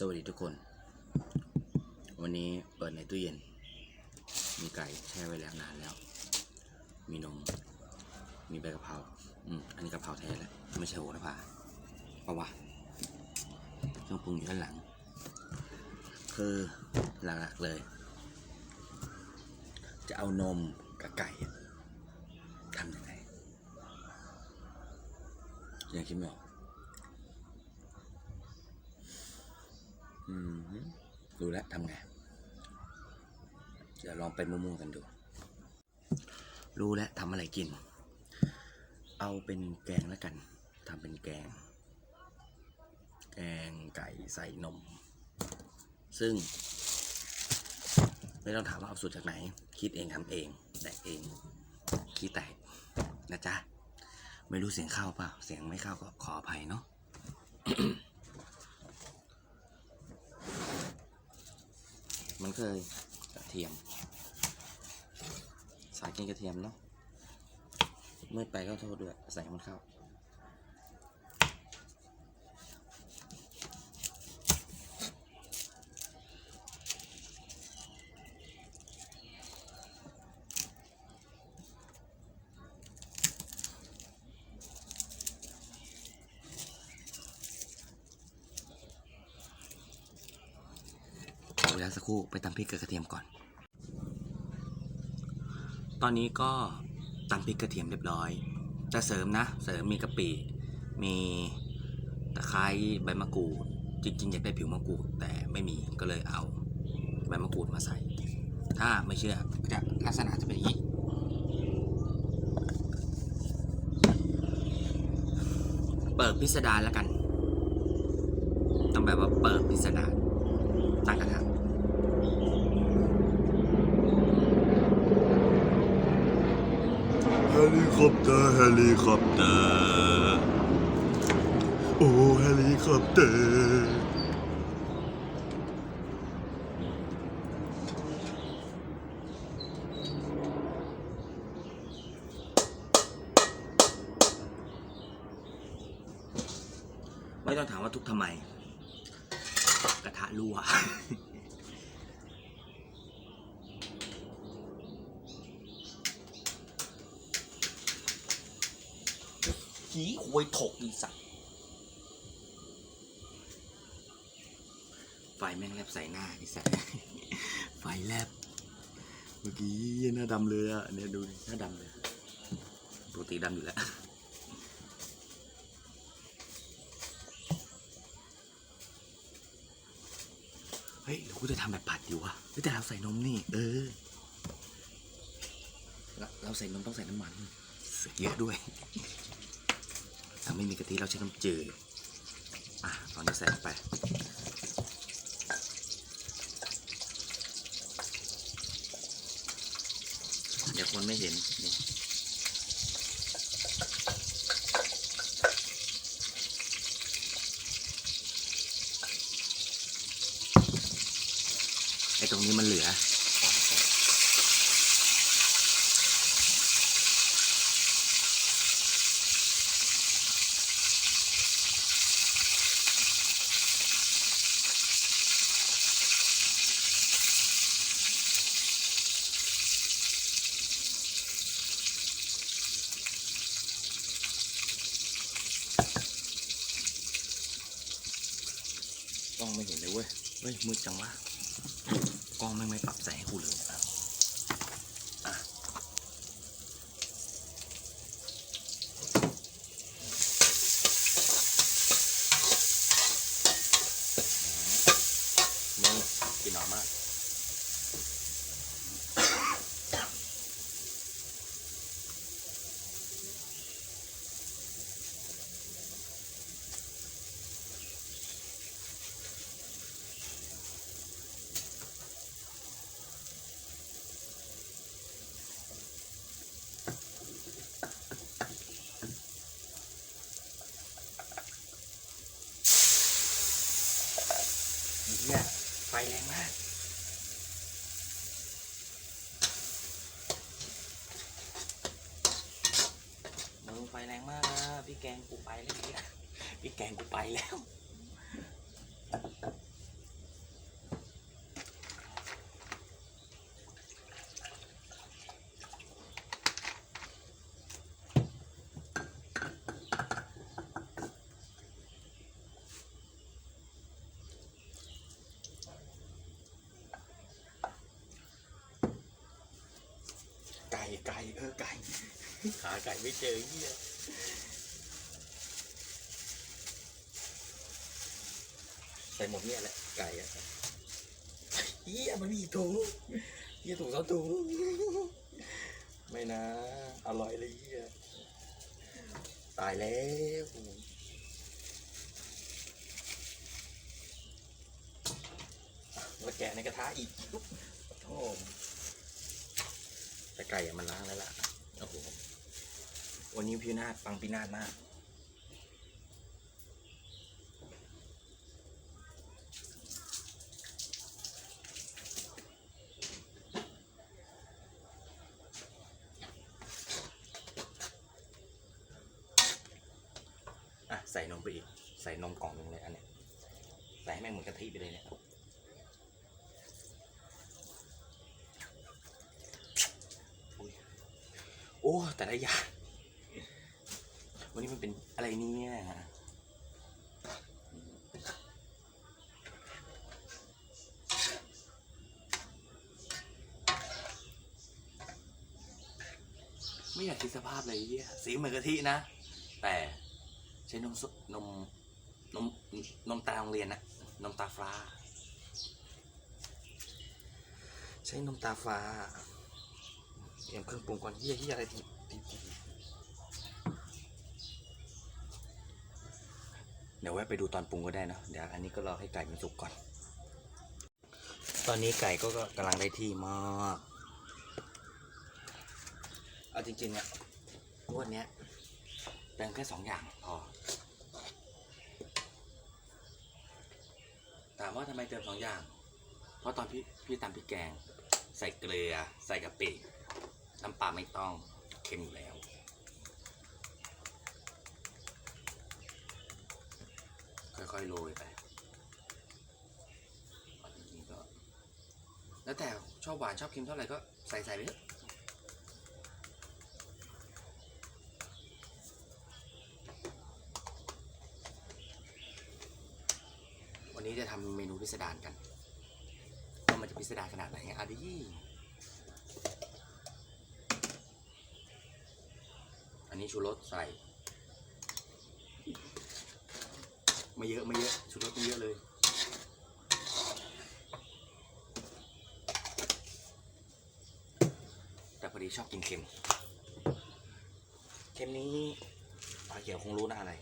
สวัสดีทุกคน วันนี้เปิดในตู้เย็น มีไก่แช่ไว้แล้วนานแล้ว มีนม มีใบกะเพรา อืม อันนี้กะเพราแท้แหละ ไม่ใช่โหระพาเพราะว่าเครื่องปรุงอยู่ด้านหลัง คือหลักๆเลย จะเอานมกับไก่ทำยังไงยังคิดไม่ออก อืมรู้แล้วทำไงเดี๋ยวลองไปมั่วๆกันดู รู้แล้วทำอะไรกิน เอาเป็นแกงแล้วกันทำเป็นแกง แกงไก่ใส่นม ซึ่ง ไม่ต้องถามว่าเอาสูตรจากไหน คิดเองทำเองแดกเองขี้แตกนะจ๊ะ ไม่รู้เสียงเข้าเปล่า เสียงไม่เข้าก็ขออภัยเนาะ มันเคยกระเทียม สายกินกระเทียมเนาะมืดไปก็โทษด้วยใส่มันเข้า ขอเวสักครู่ไปตำพริกกับกระเทียมก่อน ตอนนี้ก็ตำพริกกระเทียมเรียบร้อย จะเสริมนะ เสริมมีกะปิ มีตะไคร้ใบมะกรูด จริงๆอยากได้ผิวมะกรูดแต่ไม่มีก็เลยเอาใบมะกรูดมาใส่ ถ้าไม่เชื่อก็จะลักษณะจะเป็นอย่างนี้เปิดพิสดารแล้วกัน ต้องแบบว่าเปิดพิสดารตั้งกระทะ เฮลิคอปเตอร์เฮลิคอปเตอร์โอ้เฮลิคอปเตอร์ ไม่ต้องถามว่าทุกทำไม กระทะรั่ว หีควยถกอีสัตว์ไฟแม่งแลบใส่หน้าไอีสัตว์ไฟแลบ เมื่อกี้หน้าดำเลยอะเนี่ยดูดิหน้าดำเลยปกติดำอยู่แล้วเฮ้ยหรือกูจะทำแบบผัดอยู่วะแต่เราใส่นมนี่ เออ เราใส่นมต้องใส่น้ำมันเสือกเยอะด้วย ไม่มีกะทิเราใช้น้ำจืดอะตอนนี้ใส่ลงไปเดี๋ยวคนไม่เห็นนี่ไอ้ตรงนี้มันเหลือ เห็นเลยเว้ย เฮ้ยมืดจังวะ กล้องไม่ไม่ปรับแสงให้กูเลยอะอะนี่กินหอมมาก งกูไปแล้วพี่แกงกูไปแล้วไก่ไก่เออไก่หาไก่ไม่เจอเงี้ย ใส่หมดเนี่ยแหละไก่อะเฮียมันมีถุงเฮียถุงสองถุงไม่นะ อร่อยเลยเฮียตายแล้วมาแกะในกระทะอีกโอ้แต่ไก่อะมันล้างแล้วล่ะโอ้โหวันนี้พินาศปังพินาศมาก อะ ใส่นมไปอีก ใส่นมกล่องหนึงเลยอันเนี้ยใส่ให้แม่งเหมือนกะทิไปเลยเนี่ย อุ๊ยโอ้แต่ละอย่างวันนี้มันเป็นอะไรเนี่ยไม่อยากคิดสภาพเลยไอ้เหียสีเหมือนกะทินะ แต่ใช้นมสนมนมนมตาโรงเรียนนะนมตาฟ้า ใช้นมตาฟ้า เตรียมเครื่องปรุงก่อนเฮียเฮียอะไรทีทีทีเดี๋ยวแวะไปดูตอนปรุงก็ได้นะเดี๋ยวอันนี้ก็รอให้ไก่มันสุกก่อน ตอนนี้ไก่ก็กำลังได้ที่มากเอาจริงๆอะงวดเนี้ยเติมแค่สองอย่างพอถามว่าทำไมเติมสองอย่าง เพราะตอนพี่พี่ตำพริกแกง ใส่เกลือใส่กะปิ น้ำปลาไม่ต้องเค็มอยู่แล้ว ค่อยๆโรยไปอาจริงๆก็แล้วแต่ชอบหวานชอบเค็มเท่าไหร่ก็ใส่ใส่ไปเถอะวันนี้จะทำเมนูพิสดารกันว่ามันจะพิสดารขนาดไหนอะดิ นนี้ชูรสใส่ ไม่เยอะไม่เยอะชูรสไม่เยอะเลย แต่พอดีชอบกินเค็ม เค็มนี้ปลาเขียวคงรู้นะอะไร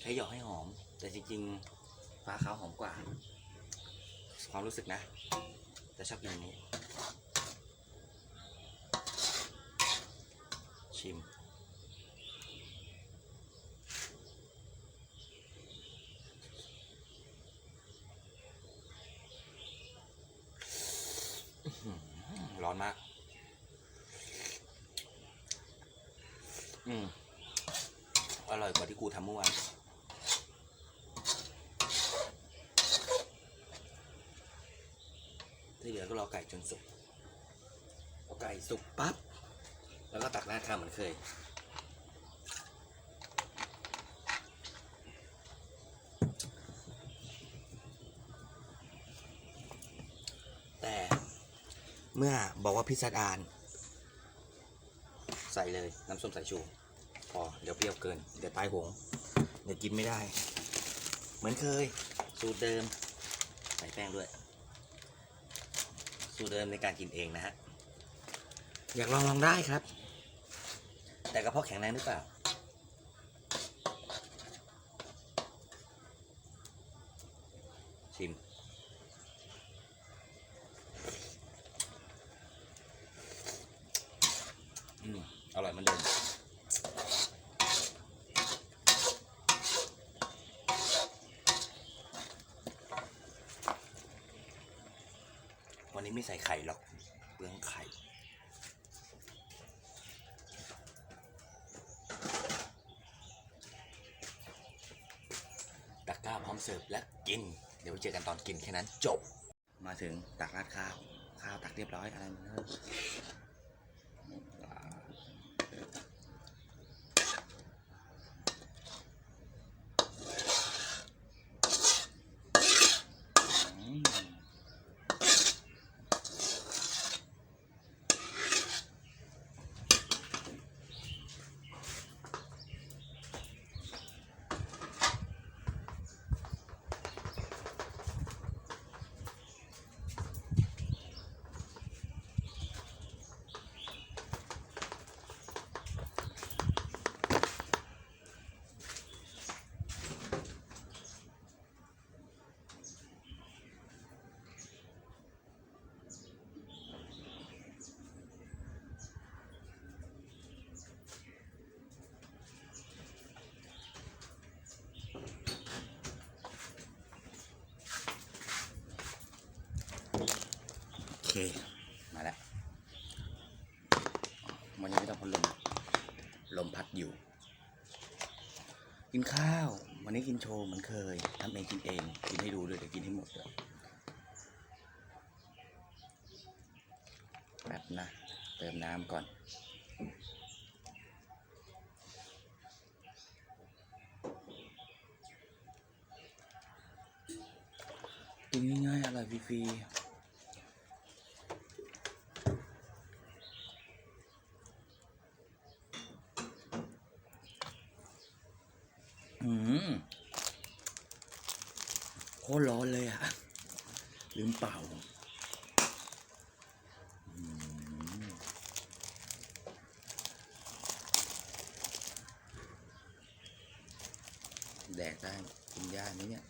ใช้หยอกให้หอม แต่จริงๆฟ้าขาวหอมกว่า ความรู้สึกนะ แต่ชอบกินอัน ชิม ร้อนมาก อืม อร่อยกว่าที่กูทำเมื่อวานที่เหลือก็รอไก่จนสุกพอไก่สุกปั๊บ แล้วก็ตักราดข้าวเหมือนเคย แต่เมื่อบอกว่าพิซซ่าดาน ใส่เลยน้ำส้มสายชู พอ เดี๋ยวเปรี้ยวเกิน เดี๋ยวตายหง เดี๋ยวกินไม่ได้ เหมือนเคย สูตรเดิม ใส่แป้งด้วย สูตรเดิมในการกินเองนะฮะอยากลองลองได้ครับ แต่กระเพาะแข็งแรงหรือเปล่า ชิม อืม อร่อยมือนเดิมวันนี้ไม่ใส่ไข่หรอกเปลืองไข่ เสิร์ฟและกิน เดี๋ยวเจอกันตอนกินแค่นั้นจบ มาถึงตักราดข้าว ข้าวตักเรียบร้อยอะไรมันเถอะ มาแล้วมันยังไม่ต้องพัดลมลมพัดอยู่ กินข้าว วันนี้กินโชว์เหมือนเคยทำเองกินเอง กินให้ดูด้วยเดี๋ยวกินให้หมดเลยแบบนะ เติมน้ำก่อนกินง่ายๆอร่อยฟรีๆ อืมโคตรร้อนเลยอะ เป่าอืมแดกได้กินยาไหมเนี่ย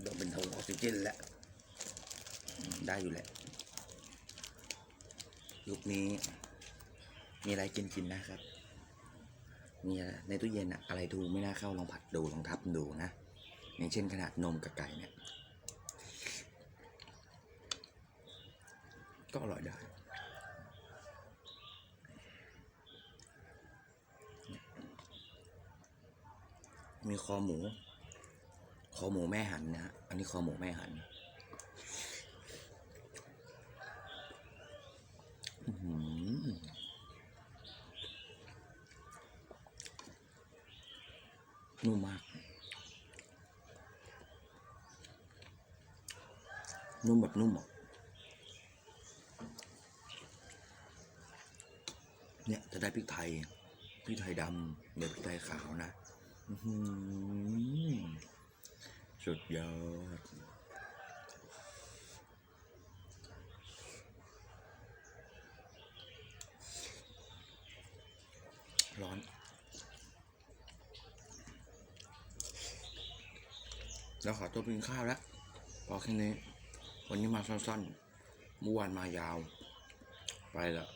เดี๋ยวเป็นทงออกซิเจนแล้ว ได้อยู่แหละ ยุคนี้ มีอะไรกินกินนะครับ มีในตู้เย็นอะอะไรดูไม่น่าเข้าลองผัดดูลองทับดูนะ อย่างเช่นขนาดนมกับไก่เนี่ย ก็อร่อยได้มีคอหมู คอหมูแม่หันนะฮะ อันนี้คอหมูแม่หัน นุ่มมาก นุ่มแบบนุ่มอะเนี่ยจะได้พริกไทยพริกไทยดำเดี๋ยวพริกไทยขาวนะสุดยอดร้อน แล้วขอตัวไปกินข้าวแล้วพอแค่นี้ วันนี้มาสั้นๆเมื่อวานมายาว ไปละ